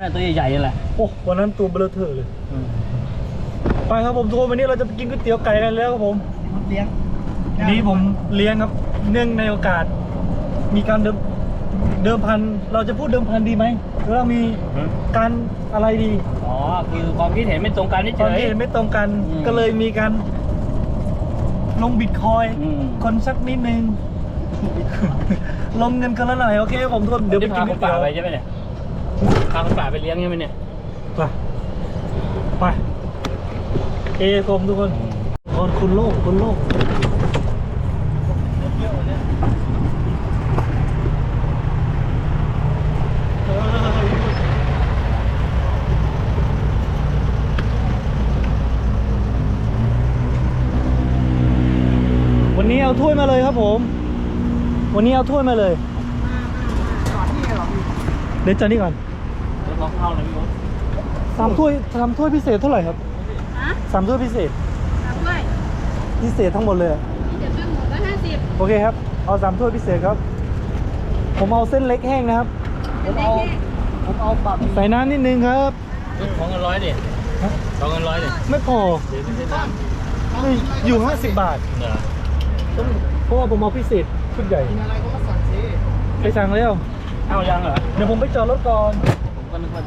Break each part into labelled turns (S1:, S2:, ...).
S1: น่ะตัวใหญ่ๆนี่แหละ
S2: โอ้วันนั้นตัวเบลอเทอร์เลย ไปครับผมทุกคนวันนี้เราจะไปกินก๋วยเตี๋ยวไก่กันแล้วครับผม
S3: เลี้ยง
S2: วันนี้ผมเลี้ยงครับเนื่องในโอกาส มีการเดิมเดิมพันเราจะพูดเดิมพันดีไหมหรือว่ามีการอะไรดี
S1: อ๋อคือความคิดเห็นไม่ตรงกันเฉ
S2: ความ
S1: ย
S2: คิดเห็นไม่ตรงกัน
S1: อืม
S2: ก็เลยมีการลงบิตคอยน์
S1: อืม
S2: คนสักนิดนึงลงเงินกันละหน่อยโอเคครับผมทุกคนเดี๋ยวไปกิน
S1: ค
S2: ก๋วนยเตี๋
S1: ป่า
S2: ยว
S1: ไปใช่ไหมเนี่ย พาคนป่าไปเลี้ยงใช่ไหมเนี่ย
S2: ไปไปเอผมทุกคนคนคุณโลกคุณโลกวันนี้เอาถ้วยมาเลยครับผม วันนี้เอาถ้วยมาเลย เดี๋ยวจอนี่ก่อน
S1: ล้วเขาเข้าเลยพี่มด
S2: สามถ้วยสามถ้วยพิเศษเท่าไหร่ครับ
S4: ฮะ
S2: สามถ้วยพิเศษ
S4: สามถ้วย
S2: พิเศษทั้งหมดเลยอะ
S4: นี่เดี๋ยวตั้งหมดละห้าสิบ
S2: โอเคครับ เอาสามถ้วยพิเศษครับ ผมเอาเส้นเล็กแห้งนะครับ
S4: เป็นเล็กแห้ง
S1: ผมเอาปรับ
S2: ใส่น้ำนิดนึงครับ
S1: สองเงินร้อยดิสองเงินร้อยดิ
S2: ไม่พอ
S1: เดี๋ยวไม่ใช่น้
S2: เอ้ยอยู่ 50 บาทำ
S1: เหรอ
S2: ต้องเพราะว่าผมเอาพิเศษชุดใหญ่
S3: กินอะไรก็มาสั่งสิ
S2: ไปสั่งแล้ว
S1: เอายังเหรอ
S2: เดี๋ยวผมไปจอดรถก่อน
S1: ผมก็ นึกว่า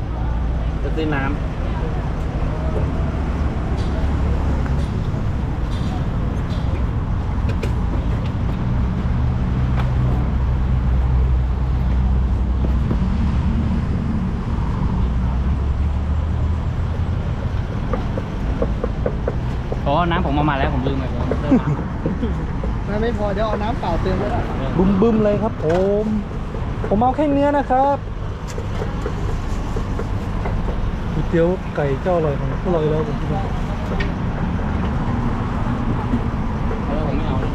S1: จะซื้อน้ำอ๋อน้ำผมเอามาแล้วผมลืมไปผมเติมน้ำ
S3: ถ้าไม่พอเดี๋ยวเอาน้ำเปล่าเติมก็ได้
S2: บึมบึมๆเลยครับผม ผมเอาแค่เนื้อนะครับก๋วย เตี๋ยวไก่เจ้าอร่อยของอร่อยแล้วผมคิดว่า
S1: แล้วผมไม่เอาเลย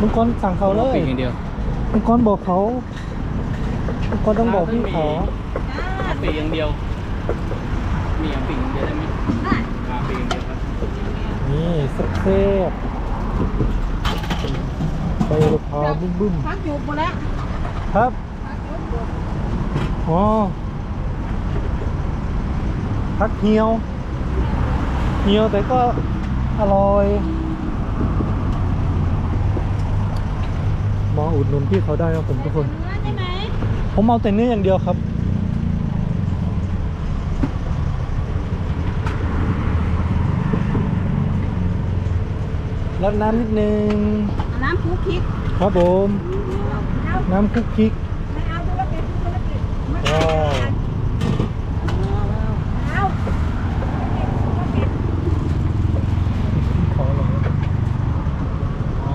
S2: มังกรสั่งเขาเล
S1: อ
S2: ย
S1: ปีกอย่างเดียว
S2: มังกรบอกเขามังกรต้องบอกพี่เขา
S1: เอาปีกอย่างเดียว มีอย่างปีกอย่างเดียวได้ไหมมาปีกอย่างเดียวครับ
S2: นี่สักเซบไปรถพาบึ้มบึ้ม
S4: พักอยู่หมดแล้ว
S2: ๆครับ
S4: พักอยู่หมด
S2: อ๋ อพักเหี่ยวเหี่ยวแต่ก็อร่อย มาอุดหนุนพี่เขาได้ครับผมทุกคน
S4: เนื้อใช่ไหม
S2: ผมเอาแต่เนื้ออย่างเดียวครับแล้วน้ำนิดนึง
S4: เอาน้ำคลุกพริก
S2: ครับผม
S4: เอา
S2: น้ำคลุกคลิก
S4: ไม่เอาธุรกิจธุรกิจไม่
S2: ว้า
S4: เอา
S2: ว
S4: เอา
S2: ขอหน่อยอ๋อ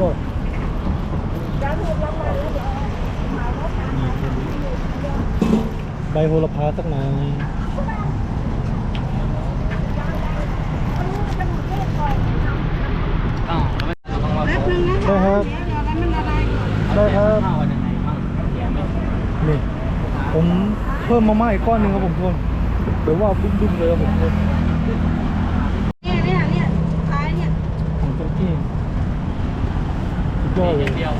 S2: บอกใบโหระพาสักหน่อย
S1: อ้าวแล้วไม่ต้องมา
S4: แป๊บ
S1: โพ
S4: นึ
S1: ส
S4: งนะคะเดี๋ยวเดี๋ยวมันละลายก่อ
S2: ได้ครับ
S1: ข้าวกันยังไงบ้างเสียไหม
S2: นี่ ผมเพิ่มมาม่าอีกก้อนหนึ่งครับผมทุกคนเดี๋ยวว่าบึ้มๆเลยครับผมทุกคน
S4: เนี่ยเนี่ยเนี่ยท้ายเนี่ย
S2: ของเจ้าที่สุด ยอด
S1: ปี
S2: เล
S1: อยย่างเดียว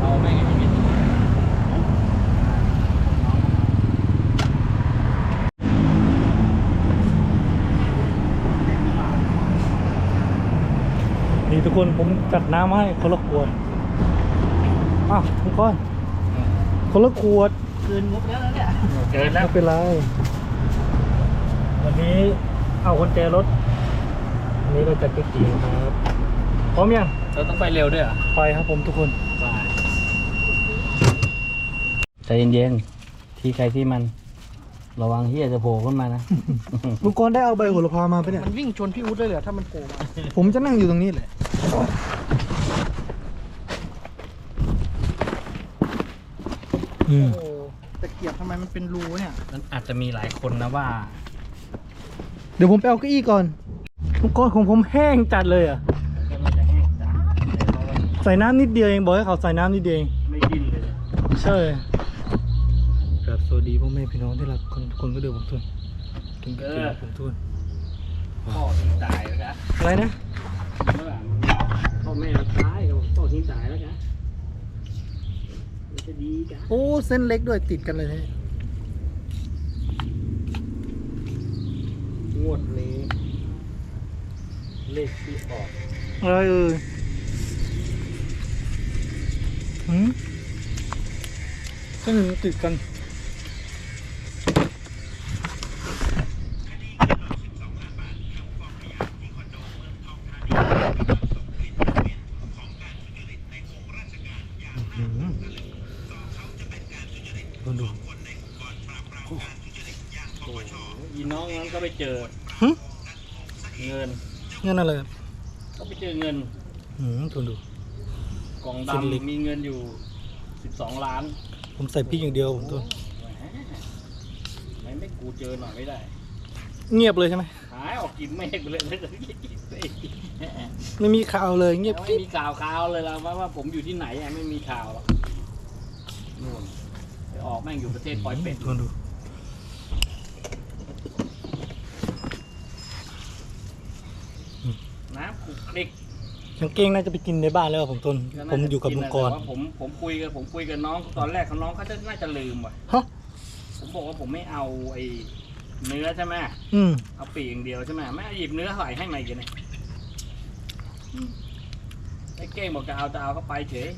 S1: เอาไม่ไงไม่มี
S2: นี่ทุกคนผมจัดน้ำมาให้คนละขวดอะทุกคนคนละขวด
S3: เกินงบแล้วนะเนี่ย
S1: เกินแล้ว
S2: ไม่เป็นไร วันนี้เอาคนแจรถอั นี้เราจะไปตีครับพร้อมยัง
S1: เราต้องไปเร็วด้วยอะ
S2: ไปครับผมทุกคน
S1: ไปใจเย็นๆที่ใครที่มัน ระวังที่จะโผล่ขึ้นมานะ
S2: ลุงกรได้เอาใบโหระพามาปะเนี่ย
S3: มันวิ่งชนพี่อุ้ดเลยเหรอถ้ามันโผล่มา
S2: ผมจะนั่งอยู่ตรงนี้เลย
S3: โอ้แต่เกียบทำไมมันเป็นรูเนี่ย
S1: มันอาจจะมีหลายคนนะว่า
S2: เดี๋ยวผมไปเอาเก้าอี้ก่อน ทุกคนของผมแห้งจัดเลยอะ
S1: ก็มันจะแห้งจ้าเพราะว่า
S2: ใส่น้ำนิดเดียวเองบอกให้เขาใส่น้ำนิดเดียวเอง
S1: ไม่ดิ้นเลย
S2: ใช่ครับสวัสดีพ่อแม่พี่น้องที่รักคนทุกคนก็เดือผมทุนกินก๋วยเตี๋ยวผมทุน
S1: พ่อทิ้งตายแล้วนะ
S2: อะไรนะ
S1: เมื่อไหร่พ่อแม่เราตายก็พ่อทิ้งตายแล้วนะมันจะดีจ้ะ
S2: โอ้เส้นเล็กด้วยติดกันเลยเนี่ย
S1: งวดนี้ เลขที่ออก
S2: อะไรเอ่ยหืมเส้นมันติดกัน อื้อหือดูดู
S1: โอ้ยีน้องนั้นก็ไปเจอ
S2: หึ
S1: เงิน
S2: เงินอะไร
S1: ก็ไปเจอเงิน
S2: หืมดูดู
S1: กล่อง
S2: เส้นเล็ก
S1: ดำมีเงินอยู่สิบสองล้าน
S2: ผมใส่พริกอย่างเดียวผมทุน
S1: แหมไม่ไม่กูเจอหน่อยไม่ได้
S2: เงียบเลยใช่ไหม
S1: หายออกกินเมฆไปเลยเลยกินเมฆ
S2: ไม่มีข่าวเลยเงียบ
S1: ไม่
S2: กิ๊บ
S1: มีข่าวข่าวเลยละว่าว่าผมอยู่ที่ไหนอะไม่มีข่าวหรอกนู่นไปออกแม่งอยู่ประเทศปอยเป็ด
S2: ดูดู
S1: น้ำ ขลุกคลิก
S2: กางเกงน่าจะไปกินในบ้านแล้วผมทนผมอยู่กับลุงกร
S1: แต่ว่าผมผมคุยกับผมคุยกับน้องตอนแรกเขาน้องเขาจะน่าจะลืมว่ะ
S2: ฮะ
S1: ผมบอกว่าผมไม่เอาไอ้เนื้อใช่ไหม
S2: อืม
S1: เอาปีกอย่างเดียวใช่ไหมไม่เอาหยิบเนื้อใส่ให้มาอีกันเลยไอ้เก้งบอกจะเอาจะเอาก็ไปเฉย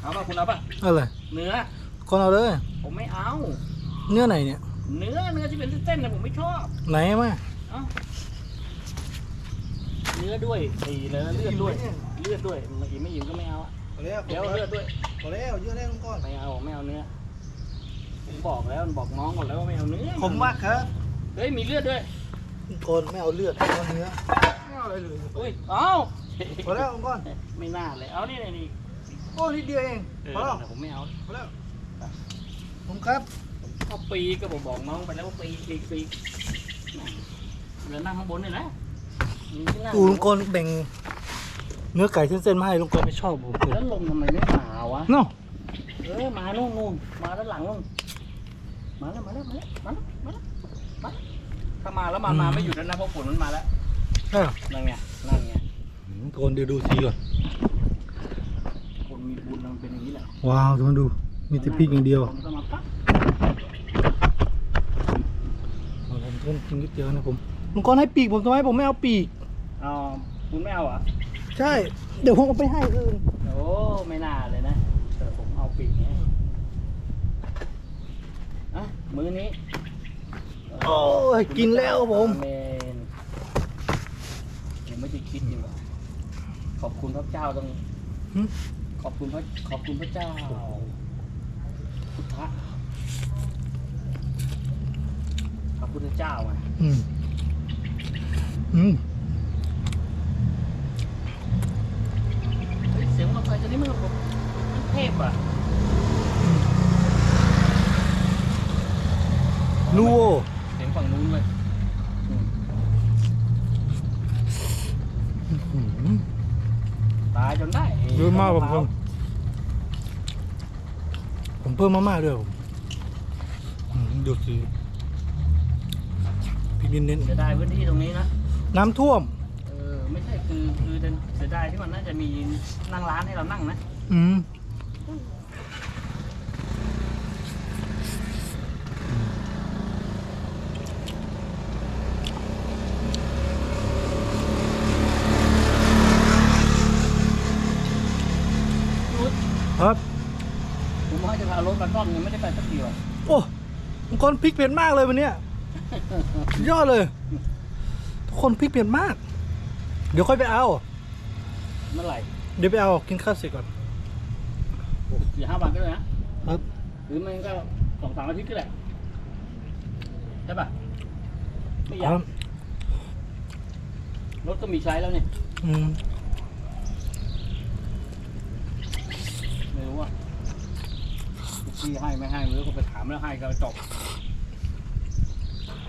S1: เอาป่ะคุณเอาป่ะ
S2: อะไร
S1: เนื้อ
S2: คนเอาเลย
S1: ผมไม่เอา
S2: เนื้อไหนเนี่ย
S1: เนื้อเนื้อที่เป็นเส้นๆนะผมไม่ชอบ
S2: ไหนมา
S1: เอ้า เนื้อด้วยไอ้เลือดเลือดด้วย เลือดด้วยไม่อิ่มไม่อิ่มก็ไม่เอาอะ
S3: พอแล้ว
S1: เดี๋ยวเอาเลือดด้วย
S3: พอแล้วเยอะแล้วลุงก้อน
S1: ไม่เอาไม่เอาเนื้อผมบอกแล้วบอกน้องหมดแล้วว่าไม่เอาเนื้อ
S3: ผมมากครับ
S1: เฮ้ยมีเลือดด้วย
S2: ลุงกรไม่เอาเลือดเอาเนื้อ
S3: ไม่เอาอะไรเลย
S1: อุ้ยเอ้า
S3: พอแล้วลุงก้อน
S1: ไม่น่าเลยเอานี่นี่นี่
S3: โอ้นิดเดียวเอง
S1: เออ
S3: พอแล้ว
S1: แต่ผมไม่เอา
S3: พอแล้วผมครับ
S1: เอาปีกก็บอกบอกน้องไปแล้วว่าปีกปีกปีกเดี๋ยวนั่งข้างบนนี่นะมีที่นั่ง
S2: ดูลุงกรแบ่งเนื้อไก่เส้นๆมาให้ลุงกรไม่ชอบผมเลย
S1: แล้วลมทำไมไม่มาวะ
S2: เนาะ
S1: เออมานู่นนู่นมาด้านหลังนู่นมาแล้วมาแล้วมาแล้วมาแล้วมาแล้วมาแล้วถ้ามาแล้วมามาไม่หยุดแล้วนะเพราะฝนมันมาแล้ว
S2: ใช่เหรอ
S1: นั่นไงนั่นไง
S2: อืมทุกคนเดี๋ยวดูสีก่อน
S1: คนมีบุญมันเป็นอย่างนี้แหละ
S2: ว้าวทุกคนดู มีแต่พริกอย่างเดียว
S1: ผมก็มาปั๊บ
S2: เอาผมทุกคนกินก๋วยเตี๋ยวนะผม ลุงกรให้ปีกผมทำไมผมไม่เอาปีก
S1: เอาคุณไม่เอาเหรอะ
S2: ใช่ เดี๋ยวผมเอาไปให้อื่น
S1: โอ้ไม่น่าเลยนะแต่ผมเอาปีกไงอะมื้อนี้
S2: โอ้ยกินแล้วผม
S1: อาเมนยังไม่ได้คิดอยู่ว่าขอบคุณพระเจ้าต้อง
S2: หึ
S1: ขอบคุณพระขอบคุณพระเจ้าพุทธะพระพุทธเจ้าอะ
S2: อืม อืม
S1: เฮ้ยเสียงมอเตอร์ไซค์ตัวนี้มันแบบมันเทพอะ
S2: นูโว
S1: เสียงฝั่งนู้นเลยอืม
S2: อืม
S1: ตายจนได้
S2: เยอะมากผมผมผมเพิ่มมาม่าด้วยผมอืมดูสิพริกเน้น
S1: จะได้พื้นที่ตรงนี้นะ
S2: ๆ น้ำท่วม
S1: เออไม่ใช่คือคือเสียดายที่มันน่าจะมีนั่งร้านให้เรานั่งนะ
S2: อืมครับ
S1: ผมว่าจะพารถมาซ่อมยังไม่ได้ไปสักทีหรอก
S2: โอ้ทุกคนพริกเปลี่ยนมากเลยวันเนี้ยสุดยอดเลยทุก คนพริกเปลี่ยนมาก เดี๋ยวค่อยไปเอา
S1: เมื่อไหร่
S2: เดี๋ยวไปเอากินข้าวเสร็จก่อน
S1: สี่ห้าวันก็ได้นะครับหรือมันก็สองสามอาทิตย์ก็ได้ใช่ป่ะไม่อ
S2: ค
S1: ยา
S2: รั
S1: ก
S2: บ
S1: รถก็มีใช้แล้วเนี่ย
S2: อืม
S1: ไม่รู้ว่าที่ให้ไม่ให้ไม่รู้เขาไปถามแล้วให้ก็จบ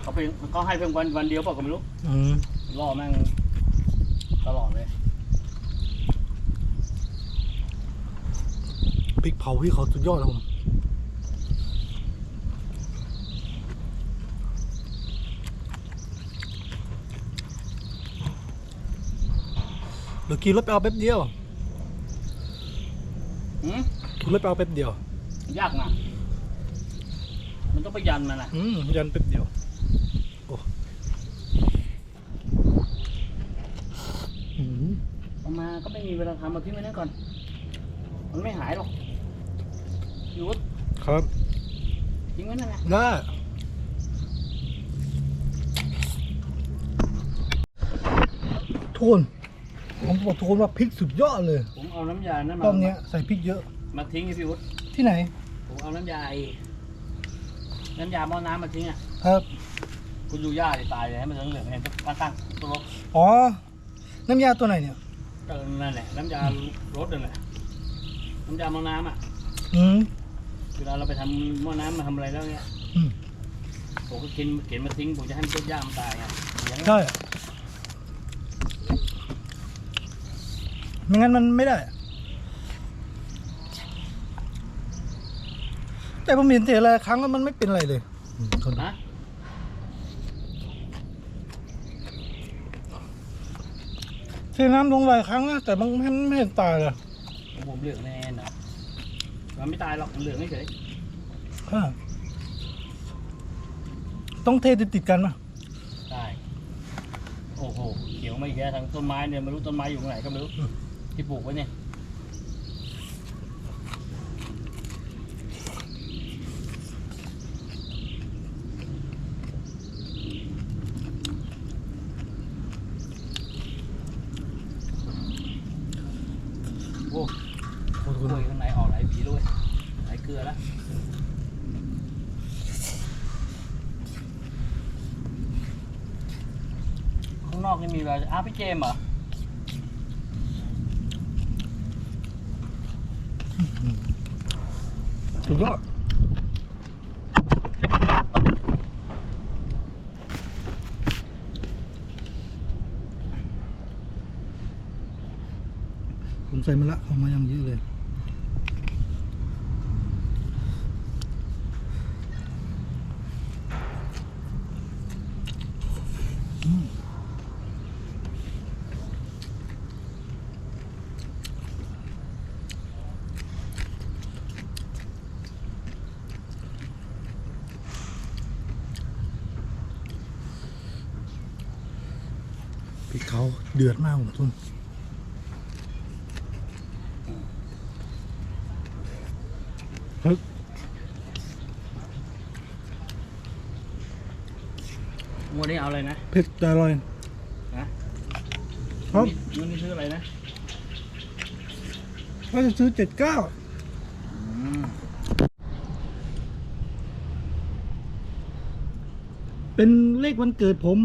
S1: เขาเป็นเขาให้เพียงวันวันเดียวเปล่าก็ไม่รู้
S2: อืม
S1: ล่อแม่งตลอดเลย
S2: พริกเผาพี่เขาสุดยอดครับผมเดี๋ยวขี่รถไปเอาแป๊บเดียว
S1: หืม
S2: ขี่รถไปเอาแป๊บเดียว
S1: ยากนะมันต้องไปยันมันนะ
S2: อืมยันแป๊บเดียว โอ้อืม
S1: เอามาก็ไม่มี เวลาทำมาทิ้งไว้นั่นก่อน มันไม่หายหรอกอยู่ว่า
S2: ครับ
S1: ทิ้งไว้นั่นแหละ
S2: ได้ทุกคนผมบอกทุกคนว่าพริกสุดยอดเลย
S1: ผมเอาน้ำยานั่นมาร
S2: อบเนี้ยใส่พริกเยอะ
S1: มาทิ้งให้พี่วุฒิ
S2: ที่ไหน
S1: ผมเอาน้ำยาไอ้น้ำยาหม้อน้ำมาทิ้งอะ
S2: ครับ
S1: คุณดูหญ้าดิตายเลยให้มันเหลืองๆเนี่ยตั้งตั้งๆตัวรถ
S2: อ๋อ น้ำยาตัวไหนเนี่ย
S1: เออนั่นแหละน้ำยารถนั่นแหละน้ำยาหม้อน้ำอะ
S2: อืม
S1: เวลาเราไปทำหม้อน้ำมาทำอะไรแล้วเนี่ย
S2: อืม
S1: ผมก็กินเข็นมาทิ้งผมจะให้มันต้นหญ้ามันตายอะเลี้ยง
S2: ใช่ไม่งั้นมันไม่ได้ แต่ผมเห็นเทอะไรครั้งแล้วมันไม่เป็นอะไรเลยอืมเขาดู
S1: นะ
S2: ทน้ำลงหลายครั้งนะแต่มันไม่ไม่เห็นตายเลย
S1: ของผมเหลืองแน่ๆนะมันไม่ตายหรอกมันเหลืองเฉย
S2: อ่าต้องเทติดติดๆกันป่ะ
S1: ๆได้โอ้โหเขียวมาอีกแล้วทางต้นไม้เนี่ยไม่รู้ต้นไม้อยู่ตรงไหนก็ไม่รู้ที่ปลูกไว้เนี่ยโอ้
S2: โอ้ทุก
S1: ก
S2: ค
S1: ล้วย
S2: น
S1: ข้างในออกหลายผีด้วยหลายเกลือแล้วข้างนอกนี่ มีอะไรอ้าวพี่เจมเหรอ
S2: สุดยอดผมใส่มาละเอามาอย่างเยอะเลย เขาเดือดมากผมทุนฮึก
S1: งวดนี้เอาเลยนะ
S2: เผ็ดแต่อร่อย
S1: นะ
S2: ครับ
S1: งวดนี้ซื้ออะไรนะ
S2: ว่าจะซื้อเจ็ดเก้าเป็นเลขวันเกิดผม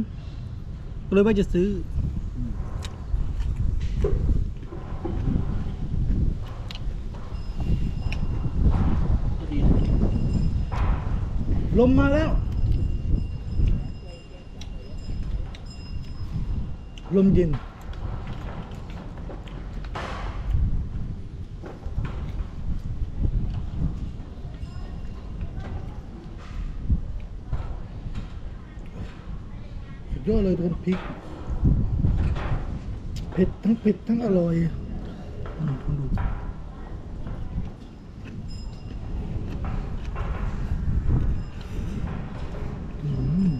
S2: ก็เลยว่าจะซื้อ
S1: ก็ดี
S2: ลมมาแล้ว ลมเย็นยอดเลยโดนพริก เผ็ดทั้งเผ็ดทั้งอร่อยอืมคุณดูอืม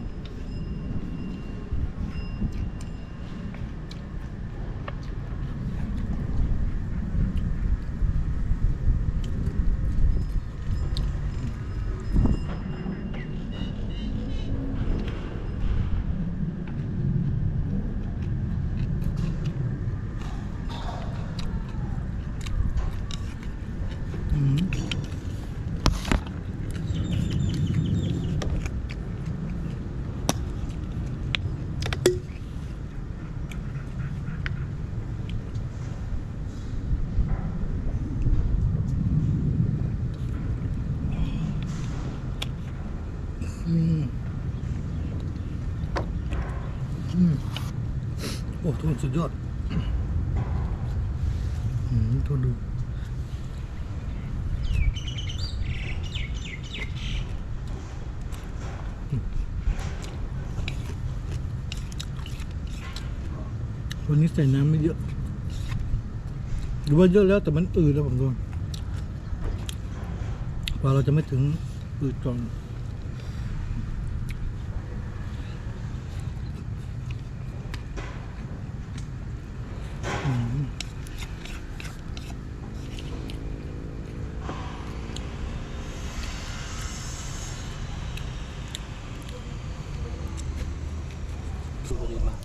S2: อืม โอ้ทุนสุดยอดอืมทุนดูวันนี้ใส่น้ำไม่เยอะ หรือว่าเยอะแล้วแต่มันอืดแล้วผมโดนว่าเราจะไม่ถึงอืดจอนอืม
S1: ดูดีมาก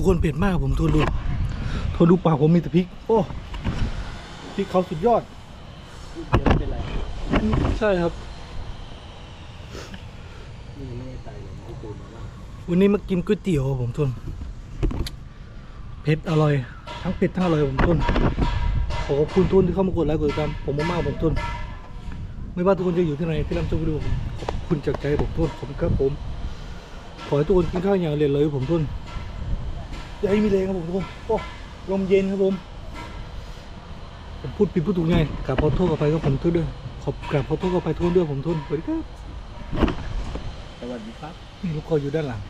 S2: ทุกคนเผ็ดมากผมทนดูทนดูปากผมมีแต่พริก โอ้พริกเขาสุดยอด
S1: เป็นไร
S2: ใช่ครับวันนี้มากินก๋วยเตี๋ยวผมทุนเผ็ดอร่อย ทั้งเผ็ดทั้งอร่อยผมทุนขอขอบคุณทุนที่เข้ามากดไลค์กดติดตามผมมากๆผมทุนไม่ว่าทุกคนจะอยู่ที่ไหนที่รับชมวิดีโอผมขอบคุณจากใจผมทุนผมครับผมขอให้ทุกคนกินข้าวอย่างเรียนเลยผมทุน อย่าให้มีแรงครับผมทุกคนโอ้ลมเย็นครับผมผมพูดผิดพูดถูกไงกราบขอโทษกับไปก็ผมทุกด้วยขอบกราบขอโทษกับไปทุกคนด้วยผมทนสวัสดีครับ
S1: สวัสดีครับ
S2: นี่ลูกคออยู่ด้านหลัง